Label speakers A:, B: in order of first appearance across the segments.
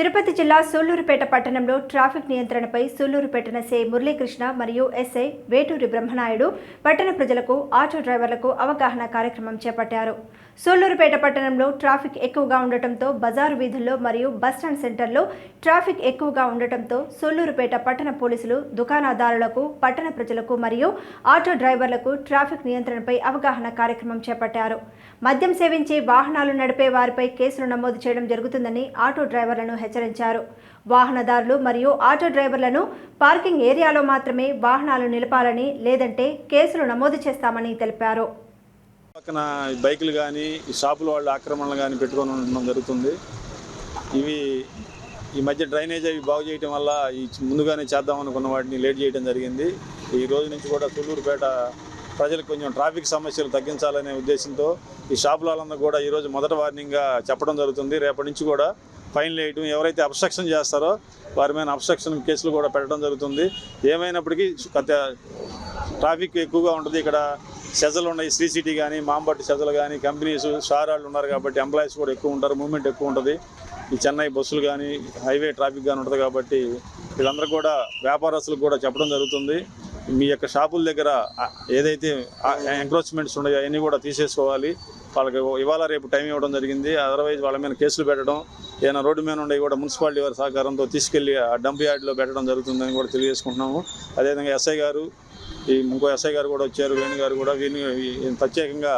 A: తిరుపతి జిల్లా సూళ్ళూరుపేట పట్టణంలో ట్రాఫిక్ నియంత్రణపై సూళ్ళూరుపేట ఎస్ఐ మురళీకృష్ణ మరియు ఎస్ఐ వేటూరి బ్రహ్మనాయుడు పట్టణ ప్రజలకు ఆటో డ్రైవర్లకు అవగాహన కార్యక్రమం చేపట్టారు. సూళ్ళూరుపేట పట్టణంలో ట్రాఫిక్ ఎక్కువగా ఉండటంతో బజారు వీధుల్లో మరియు బస్టాండ్ సెంటర్లో ట్రాఫిక్ ఎక్కువగా ఉండటంతో సూళ్ళూరుపేట పట్టణ పోలీసులు దుకాణదారులకు పట్టణ ప్రజలకు మరియు ఆటో డ్రైవర్లకు ట్రాఫిక్ నియంత్రణపై అవగాహన కార్యక్రమం చేపట్టారు. మద్యం సేవించి వాహనాలు నడిపే వారిపై కేసులు నమోదు చేయడం జరుగుతుందని ఆటో డ్రైవర్లను హెచ్చరించారు. వాహనదారులు మరియు ఆటో డ్రైవర్లను పార్కింగ్ ఏరియాలో మాత్రమే వాహనాలు నిలపాలని లేదంటే కేసులు నమోదు చేస్తామని తెలిపారు.
B: పక్కన బైకులు కానీ ఈ షాపుల వాళ్ళ ఆక్రమణలు కానీ పెట్టుకొని ఉండడం జరుగుతుంది. ఇవి ఈ మధ్య డ్రైనేజ్ అవి బాగు చేయడం వల్ల ఈ ముందుగానే చేద్దాం అనుకున్న వాటిని లేట్ చేయడం జరిగింది. ఈ రోజు నుంచి కూడా తుళ్ళూరుపేట ప్రజలకు కొంచెం ట్రాఫిక్ సమస్యలు తగ్గించాలనే ఉద్దేశంతో ఈ షాపుల వాళ్ళందరూ కూడా ఈరోజు మొదట వార్నింగ్గా చెప్పడం జరుగుతుంది. రేపటి నుంచి కూడా ఫైన్ వేయటం ఎవరైతే అబ్స్ట్రక్షన్ చేస్తారో వారి మీద అబ్స్ట్రక్షన్ కేసులు కూడా పెట్టడం జరుగుతుంది. ఏమైనప్పటికీ ట్రాఫిక్ ఎక్కువగా ఉంటుంది. ఇక్కడ సెజలు ఉన్నాయి శ్రీ సిటీ కానీ మాంబట్టి సెజలు కానీ కంపెనీస్ షార్ వాళ్ళు ఉన్నారు కాబట్టి ఎంప్లాయీస్ కూడా ఎక్కువ ఉంటారు మూవ్మెంట్ ఎక్కువ ఉంటుంది. ఈ చెన్నై బస్సులు కానీ హైవే ట్రాఫిక్ కానీ ఉంటుంది కాబట్టి వీళ్ళందరూ కూడా వ్యాపారస్తులకు కూడా చెప్పడం జరుగుతుంది. మీ యొక్క షాపుల దగ్గర ఏదైతే ఎంక్రోచ్మెంట్స్ ఉన్నాయో అవన్నీ కూడా తీసేసుకోవాలి. వాళ్ళకి ఇవాళ రేపు టైం ఇవ్వడం జరిగింది. అదర్వైజ్ వాళ్ళ మీద కేసులు పెట్టడం ఏదైనా రోడ్డు మీద ఉండే కూడా మున్సిపాలిటీ వారి సహకారంతో తీసుకెళ్ళి ఆ డంప్ యార్డ్లో పెట్టడం జరుగుతుందని కూడా తెలియజేసుకుంటున్నాము. అదేవిధంగా ఎస్ఐ గారు ఈ ఇంకో ఎస్ఐ గారు కూడా వచ్చారు వేణు గారు కూడా. వీరిని ప్రత్యేకంగా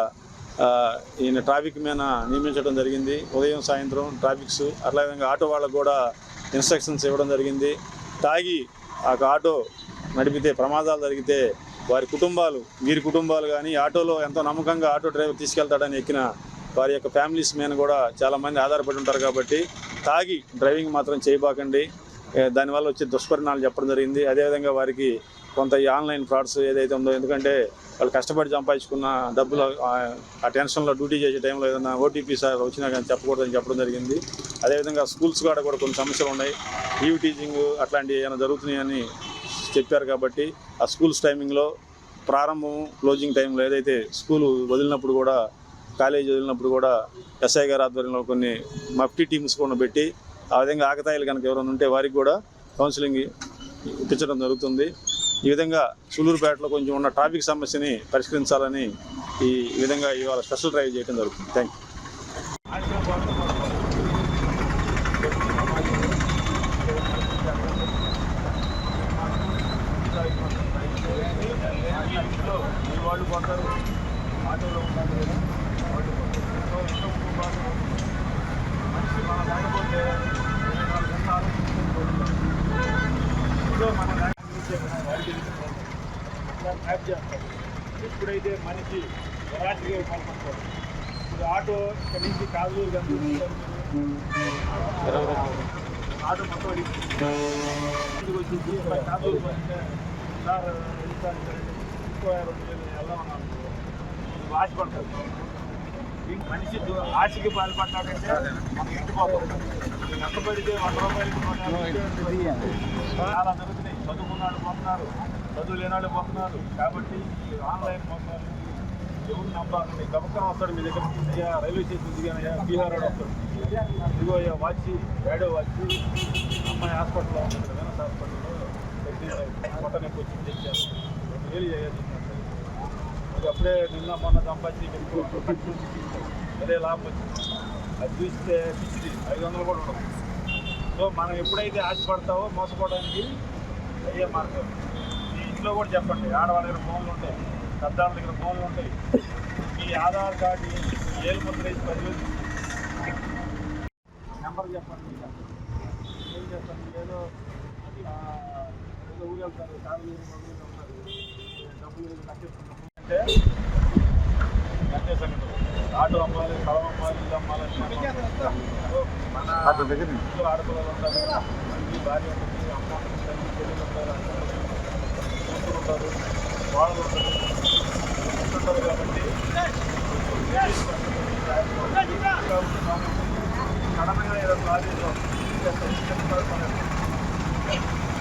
B: ఈయన ట్రాఫిక్ మీద నియమించడం జరిగింది. ఉదయం సాయంత్రం ట్రాఫిక్స్ అట్లా విధంగా ఆటో వాళ్ళకు కూడా ఇన్స్ట్రక్షన్స్ ఇవ్వడం జరిగింది. తాగి ఆ ఆటో నడిపితే ప్రమాదాలు జరిగితే వారి కుటుంబాలు వీరి కుటుంబాలు కానీ ఆటోలో ఎంతో నమ్మకంగా ఆటో డ్రైవర్ తీసుకెళ్తాడని ఎక్కిన వారి యొక్క ఫ్యామిలీస్ మీద కూడా చాలామంది ఆధారపడి ఉంటారు కాబట్టి తాగి డ్రైవింగ్ మాత్రం చేయబాకండి. దానివల్ల వచ్చే దుష్పరిణాలు చెప్పడం జరిగింది. అదేవిధంగా వారికి కొంత ఈ ఆన్లైన్ ఫ్రాడ్స్ ఏదైతే ఉందో ఎందుకంటే వాళ్ళు కష్టపడి సంపాదించుకున్న డబ్బులు ఆ- టెన్షన్లో డ్యూటీ చేసే టైంలో ఏదైనా ఓటీపీ సార్ వచ్చినా కానీ చెప్పకూడదని చెప్పడం జరిగింది. అదేవిధంగా స్కూల్స్ కాడ కూడా కొన్ని సమస్యలు ఉన్నాయి. ఈవ్ టీచింగ్ అట్లాంటివి ఏమైనా జరుగుతున్నాయని చెప్పారు కాబట్టి ఆ స్కూల్స్ టైమింగ్లో ప్రారంభం క్లోజింగ్ టైంలో ఏదైతే స్కూల్ వదిలినప్పుడు కూడా కాలేజీ వదిలినప్పుడు కూడా ఎస్ఐ గారి ఆధ్వర్యంలో కొన్ని మఫ్టీ టీమ్స్ కూడా పెట్టి ఆ విధంగా ఆకతాయిలు కనుక ఎవరైనా ఉంటే వారికి కూడా కౌన్సిలింగ్ ఇప్పించడం జరుగుతుంది. ఈ విధంగా సూలూరుపేటలో కొంచెం ఉన్న ట్రాఫిక్ సమస్యని పరిష్కరించాలని ఈ విధంగా ఇవాళ స్పెషల్ డ్రైవ్ చేయడం జరుగుతుంది. థ్యాంక్ యూ
C: వాళ్ళు పోతారు ఆటోలో ఉంటారు కదా వాళ్ళు పోతారు. సో ఇంట్లో కుటుంబాలు మనిషి మన లేకపోతే ఇరవై నాలుగు గంటలు ఆలోచించుకుంటూ సో మన లేకపోతే మనం వాడికి వెళ్ళిపోతాం. ఇట్లా ట్యాప్ చేస్తాం ఎప్పుడైతే మనిషి ఎలాంటిగా పాల్పడతాడు ఇప్పుడు నుంచి కాదు ఆటో మొత్తం ఇంటికి వచ్చి కాదు సార్ ఇంకో రెండు వేలు మనిషి దు- ఆశకి పాల్పడ్డాడంటే మన ఇంటి పోతాం కష్టపడితే వంద రూపాయలకి చాలా జరుగుతున్నాయి. చదువుకున్నాడు పోతున్నారు చదువు లేనాడు పోతున్నారు. కాబట్టి ఆన్లైన్ పోతున్నారు. ఎవరు నమ్మాలండి గమకం వస్తాడు మీ దగ్గర. అయ్యా రైల్వే స్టేషన్ దిగానయ్యా బీహార్ వాడు వస్తాడు. ఇదిగో అయ్యా వాచి ఏడో వచ్చి. అమ్మాయి హాస్పిటల్లో ఉంది కదా వెనస్ హాస్పిటల్లో. పొట్ట నొప్పి వచ్చి తెచ్చారు రెండు వేలు చేయాలి అప్పుడే నిన్న మొన్న సంపాదించి అదే లాభం వచ్చింది. అది చూస్తే పిచ్చిది ఐదు వందలు కూడా ఉండదు. సో మనం ఎప్పుడైతే ఆశపడతావో మోసపోవడానికి అయ్యే మార్గం. ఇంట్లో కూడా చెప్పండి. ఆడవాళ్ళ దగ్గర ఫోన్లు ఉంటాయి పెద్దవాళ్ళ దగ్గర ఫోన్లు ఉంటాయి. మీ ఆధార్ కార్డు ఏలు ముద్ర వేసి పదివేలు నెంబర్ చెప్పండి. ఏం చేస్తాను ఏదో ఏదో ఊరు వెళ్తారు. కాదు ఉంటారు డబ్బులు ఏదో కట్టేసుకుంటాం అంటే కట్టేసాను ఆటో అమ్మాలి స్థలం అమ్మాలి ఇల్లు అమ్మాలి మన ఇంట్లో ఆడపిల్లలు ఉంటారు. భార్య ఉంటుంది. అమ్మ ఉంటుంది. చెల్లెలు ఉంటారు. కూతురు ఉంటారు. వాళ్ళు ఉంటారు ఉంటుంటారు కాబట్టి సడన్గా ఏదో కాలేజీలో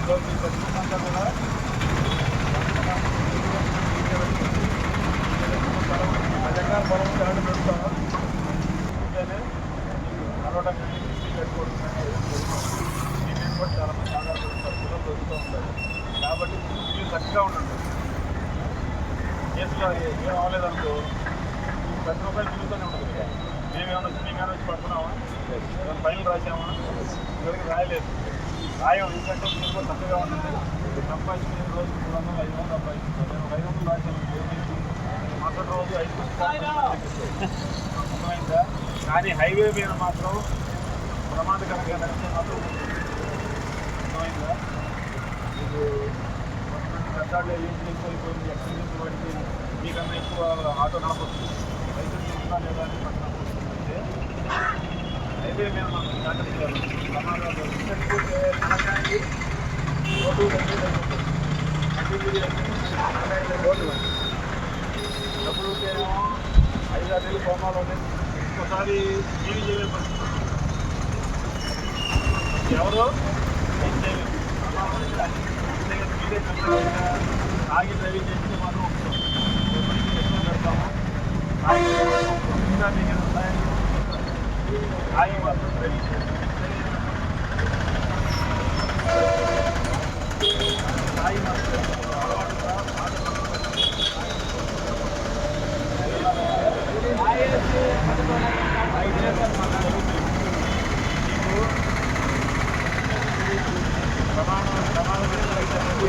C: సో మీ ప్రతిమంతా కూడా నిజంగా పొలం కాడు పెడతాం పెట్టుకోవడం కానీ ఈ పది రూపాయలు మిగులుతూనే ఉంటుంది కదా. మేమేమన్నా మేమేమైనా వచ్చి పడుతున్నామా ఏమైనా ఫైల్ రాసామా ఇవరికి రాయలేదు రాయం ఎందుకంటే మీరు కూడా చక్కగా ఉంటుంది సంపాదించిన రోజు మూడు వందలు ఐదు వందలు సంపాదించుకుంటాం నేను ఐదు వందలు రాశాను మరుసటి రోజు ఐదు అర్థమైందా? కానీ హైవే మీద మాత్రం ప్రమాదకరంగా నడిచే మాత్రం అర్థమైందా? మీకు పెద్దాళ్ళు ఏం ఎక్కువైపోయింది ఎక్స్పీరియన్స్ వాడికి మీకన్నా ఎక్కువ ఆటో నడపచ్చు. లైసెన్స్ ఉందా లేదా అని హైవే మీద మనం జాగ్రత్తలు ప్రమాదాలు ఇంతకుముందే రోడ్డు రోడ్డు డబ్బులు ఉంటేనేమో ఐదు ఆరు నెలలు కోమాలు ఉన్నాయి ఒకసారి పరిస్థితి. ఎవరో ఏం చేయలేదు ఆగి డ్రైవింగ్ చేస్తే మాత్రం ఒప్పుకోం. పెడతాము ఆగి డ్రైవింగ్ ఇంకా మీకు సహాయం చేస్తే ఆగి మాత్రం డ్రైవింగ్ చేయండి. ఆగి మాత్రం అలవాటుగా ఆగి చేస్తారు మన జరుగుతుంది మీకు ప్రమాణం ప్రమాణం అయితే రెండోది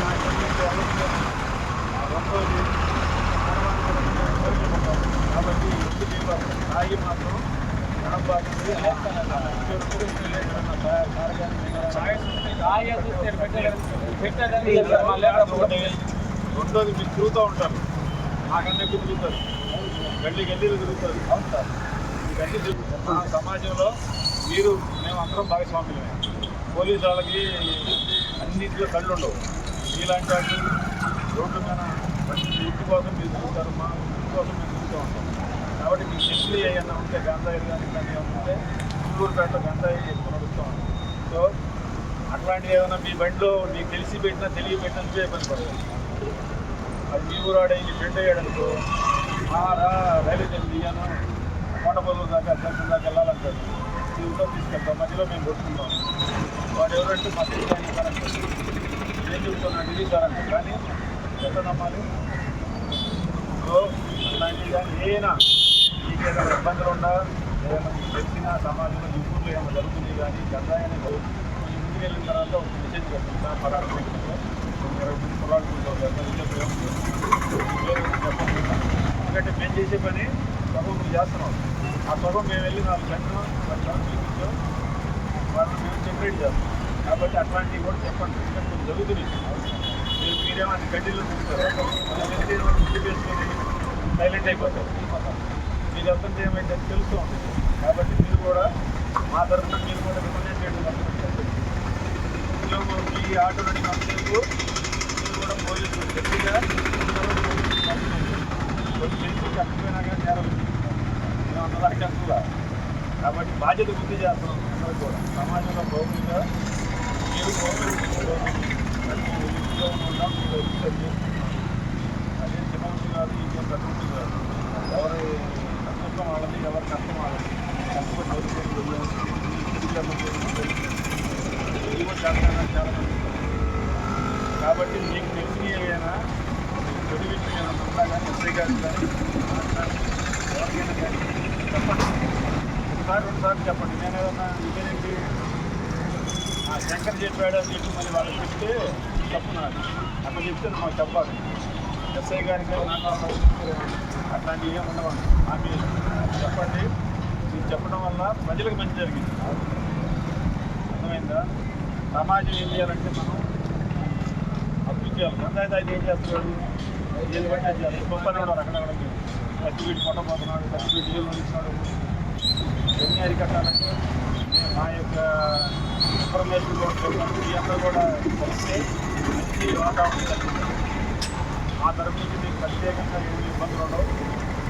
C: కాబట్టి ఎందుకు ఇవ్వాలి ఆగి మాత్రం రెండోది మీరు తిరుగుతూ ఉంటారు. నాకన్నా ఎక్కువ తిరుగుతారు గల్లీ గల్లీలు తిరుగుతారు. అవును సార్ ఇవన్నీ తిరుగుతారు. సమాజంలో మీరు మేము అందరం భాగస్వామ్యమే పోలీసు వాళ్ళకి అన్నింటిలో కళ్ళు ఉండవు మీలాంటి వాళ్ళు రోడ్డు మీద ఇంటి కోసం మీరు తిరుగుతారు మా ఇంటి కోసం మేము తిరుగుతూ ఉంటాం కాబట్టి మీకు చెట్లు ఏమైనా ఉంటే గంధాయిలు కానీ కానీ ఏమైనా ఉంటే చిత్తూరుపేట గంధాయి ఎక్కువ నడుస్తూ సో అట్లాంటివి ఏమైనా మీ బండిలో మీకు తెలిసి పెట్టినా తెలియ పెట్టినా నువ్వే ఇబ్బంది పడదు అది మీ ఊరాడే ఈ ఫ్రెండ్ అయ్యాడనుకో మా రా రైల్వే స్టేషన్ దిగాను. కోటపల్లి దాకా దర్శనం దాకా వెళ్ళాలంటాడు. దీంతో తీసుకెళ్తాం మధ్యలో మేము కొట్టుకుంటాం. వాడు ఎవరంటే మా తెలియదు కరెక్ట్ ఏం చెప్తున్నాడు ఇది కరెక్ట్ కానీ ఎంత నమ్మాలి? సో ఇలాంటివి కానీ ఏదైనా ఏదైనా ఇబ్బందులు ఉన్నా ఏదైనా మీకు తెలిసిన సమాజంలో ఈ ఏమైనా జరుగుతుంది కానీ గంధాయని ఇంటికి వెళ్ళిన తర్వాత ఒక మెసేజ్ పెడుతుందా పలానా ఇరవై మంది ఎందుకంటే మేము చేసే పని సగం నువ్వు చేస్తున్నాం. ఆ సగం మేము వెళ్ళి నాలుగు గంటలు పది గంటలు చూపించాం వాళ్ళని మేము సెపరేట్ చేస్తాం. కాబట్టి అట్లాంటివి కూడా చెప్పండి. ఎందుకంటే కొన్ని జరుగుతున్నాయి. మీరు మీరేమో అది గడ్డిలో చూస్తారు ముందు వెళ్తే వేసుకొని సైలెంట్ అయిపోతారు. మీకు అర్థం ఏమైతే తెలుస్తూ ఉంటుంది కాబట్టి మీరు కూడా మా తరఫున మీరు కూడా రికమెండ్ చేయడం ఇందులో మీ ఆటో నడిపినందుకు మీరు కూడా పోలీసులు గట్టిగా కొన్ని చేసి చచ్చిపోయినా కానీ నేరం మేము అందరికి అనుకులా కాబట్టి బాధ్యత గుర్తు చేస్తున్నాం అందరూ కూడా సమాజంలో పౌరులుగా మీరు పౌరులు ఇంట్లో ఉంటాం మీరు ఎదుగుతారు చేస్తున్నాం అదే చిన్న వృత్తి కాదు ఇంకేం పెద్ద వృత్తి కాదు ఎవరి కష్టం వాళ్ళది ఎవరి కష్టం వాళ్ళది కష్టపడి చదువుకొని వెళ్ళి చాలా చాలా మంది కాబట్టి మీకు తెలిసిన ఏమైనా చెడు విషయం ఏమైనా ఉన్నా కానీ ఎస్ఐ గారికి కానీ ఎవరికైనా కానీ చెప్పండి సార్ చెప్పండి. నేను ఏదన్నా ఇదేంటి? ఆ శంకర్ చెప్పాడు అని చెప్పి మళ్ళీ వాళ్ళకి చెప్తే చెప్తున్నాను నాకు అట్లా చెప్తే మాకు చెప్పాలి. ఎస్ఐ గారికి నాకు అట్లాంటివి ఏమి ఉండవండి. ఆమె చెప్పండి. మీరు చెప్పడం వల్ల ప్రజలకు మంచి జరిగింది. అర్థమైందా? సమాజం ఏం చేయాలంటే మనం అభివృద్ధి చేయాలి. పంచాయతీ అయితే ఏం చేస్తున్నాడు? ఏది పడితే చేస్తాడు గొప్పనే ఉన్నారు అక్కడక్కడ సర్టిఫికేట్ కొట్టబోతున్నాడు సర్టిఫికేట్ డీజిల్ ఇస్తున్నాడు ఎన్ని అరికట్టాలంటే మేము మా యొక్క ఇన్ఫర్మేషన్ కూడా మీ అందరూ కూడా కలిస్తే మంచి వాతావరణం కల్పిస్తాం మా తరఫు నుంచి మీకు ప్రత్యేకంగా ఏమి ఇబ్బందులు ఉండవు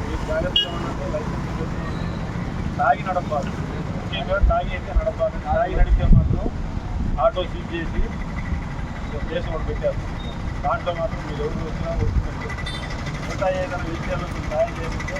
C: మీకు జాగ్రత్తగా ఉండండి లైసెన్స్ పెట్టుకోండి తాగి నడపాలి. ముఖ్యంగా తాగి అయితే నడపాలి. తాగి నడిపితే మాత్రం ఆటో సీజ్ చేసి కేసు ఒకటి పెట్టారు. దాంట్లో మాత్రం మీరు ఎవరు వచ్చినా వస్తున్నట్టు మిగతా ఏదైనా విషయాలు మీరు సాయం చేస్తే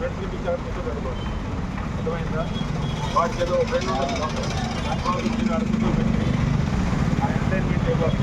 C: ఫ్రెండ్ మీకు మీ ఫ్రెండ్స్ని అర్థమైందా? వాటికి ఏదో ఫ్రెండ్ అడుగుతూ పెట్టి ఆ ఎంటర్టైన్మెంట్ ఇవ్వాలి